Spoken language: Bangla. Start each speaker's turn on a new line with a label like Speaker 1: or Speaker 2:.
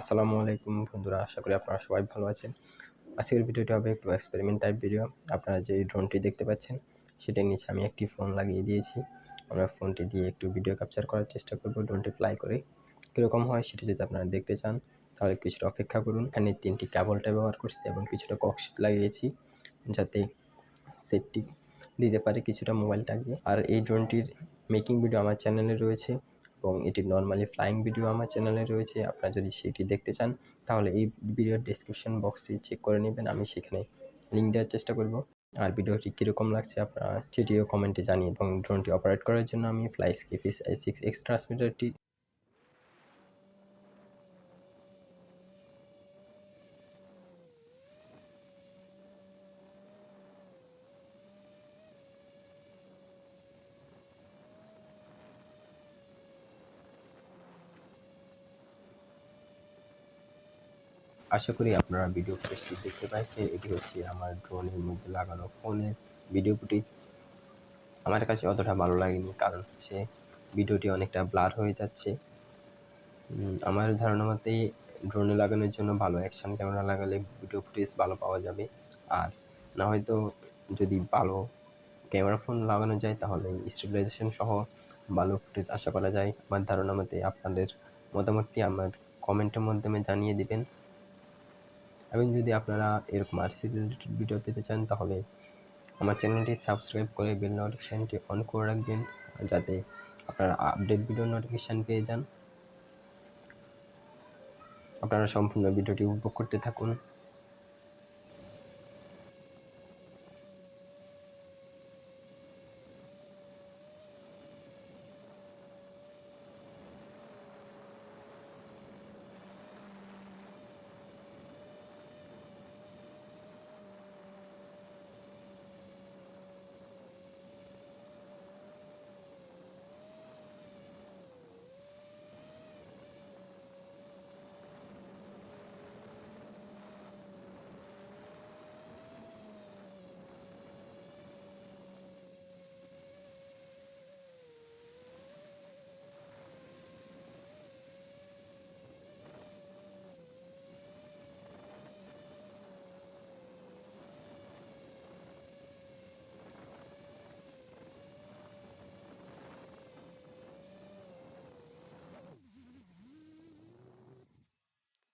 Speaker 1: আসসালামু আলাইকুম বন্ধুরা, আশা করি আপনারা সবাই ভালো আছেন। আজকের ভিডিওটি হবে একটু এক্সপেরিমেন্ট টাইপ ভিডিও আপনারা যে ড্রোনটি দেখতে পাচ্ছেন, সেটার নিচে আমি একটি ফোন লাগিয়ে দিয়েছি। আমরা ফোনটি দিয়ে একটু ভিডিও ক্যাপচার করার চেষ্টা করব ড্রোনটি ফ্লাই করে। কীরকম হয় সেটা যদি আপনারা দেখতে চান, তাহলে কিছুটা অপেক্ষা করুন। এখানে তিনটি ক্যাবলটা ব্যবহার করছি এবং কিছুটা ককশিট লাগিয়েছি, যাতে সেফটি দিতে পারে কিছুটা মোবাইলটাকে আর এই ড্রোনটির মেকিং ভিডিও আমার চ্যানেলে রয়েছে। এবং এটির নর্মালি ফ্লাইং ভিডিও আমার চ্যানেলে রয়েছে, আপনারা যদি সেটি দেখতে চান, তাহলে এই ভিডিওর ডিসক্রিপশন বক্সটি চেক করে নেবেন, আমি সেখানে লিঙ্ক দেওয়ার চেষ্টা করব। আর ভিডিওটি কীরকম লাগছে আপনারা সেটিও কমেন্টে জানিয়ে, এবং ড্রোনটি অপারেট করার জন্য আমি Fly Sky FS I six X ট্রান্সমিটারটি আশা করি আপনারা ভিডিও ফুটেজটি দেখতে পাচ্ছেন। এটি হচ্ছে আমার ড্রোনের মধ্যে লাগানো ফোনের ভিডিও ফুটেজ আমার কাছে অতটা ভালো লাগেনি, কারণ হচ্ছে ভিডিওটি অনেকটা ব্লার হয়ে যাচ্ছে। আমার ধারণা মতে ড্রোনে লাগানোর জন্য ভালো অ্যাকশান ক্যামেরা লাগালে ভিডিও ফুটেজ ভালো পাওয়া যাবে। আর না হয়তো যদি ভালো ক্যামেরা ফোন লাগানো যায়, তাহলে স্টেবিলাইজেশন সহ ভালো ফুটেজ আশা করা যায়। আমার ধারণা মতে আপনাদের মতামতটি আমার কমেন্টের মাধ্যমে জানিয়ে দিবেন। এবং যদি আপনারা এরকম আরসি রিলেটেড ভিডিও পেতে চান, তাহলে আমার চ্যানেলটি সাবস্ক্রাইব করে বেল নোটিফিকেশানটি অন করে রাখবেন, যাতে আপনারা আপডেট ভিডিও নোটিফিকেশান পেয়ে যান। আপনারা সম্পূর্ণ ভিডিওটি উপভোগ করতে থাকুন।